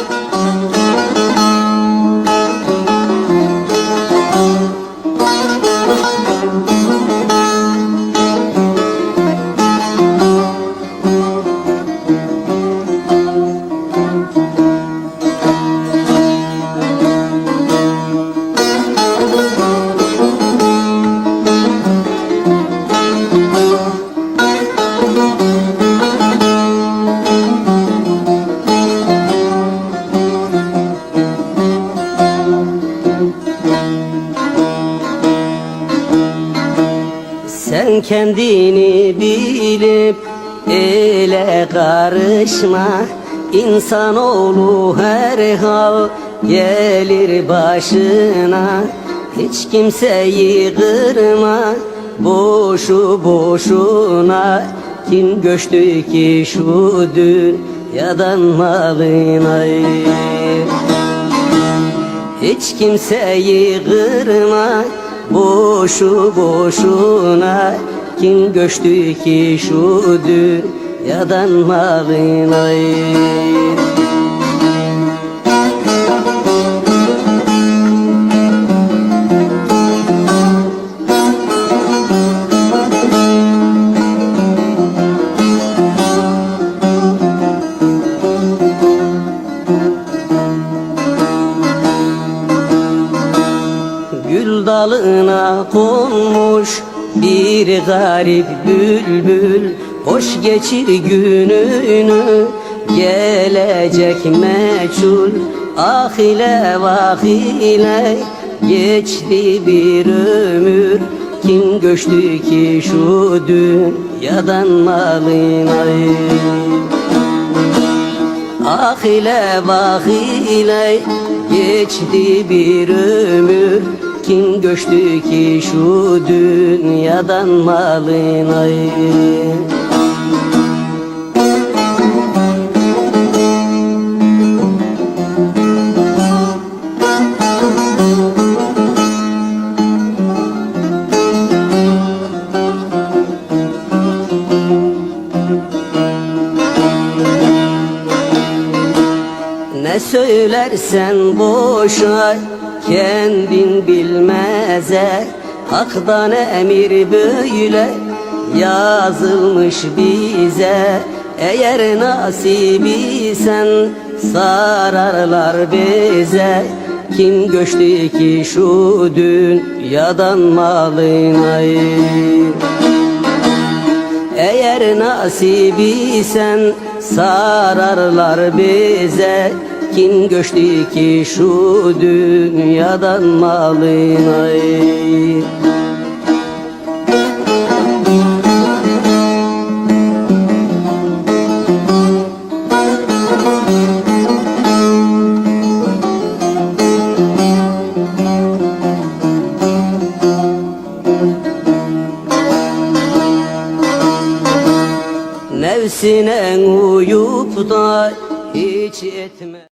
Müzik Kendini bilip ele karışma. İnsanoğlu her hal gelir başına. Hiç kimseyi kırma boşu boşuna. Kim göçtü ki şu dünyadan malına hiç kimseyi kırma boşu boşuna. Kim göçtü ki şu dünyadan malına Gül dalına konmuş bir garip bülbül. Hoş geçir gününü gelecek meçhul. Ah ile vah ile geçti bir ömür. Kim göçtü ki şu dünyadan malına? Ah ile vah ile geçti bir ömür Kim göçtü ki şu dünyadan malına Ne söylersen boşa kendin bilmeze Hak'tan emir böyle yazılmış bize. Eğer nasibisen sararlar bize. Kim göçtü ki şu dünyadan malına? Eğer nasibisen sararlar bize Kim göçtü ki şu dünyadan malına Nefsine uyup da hiç etme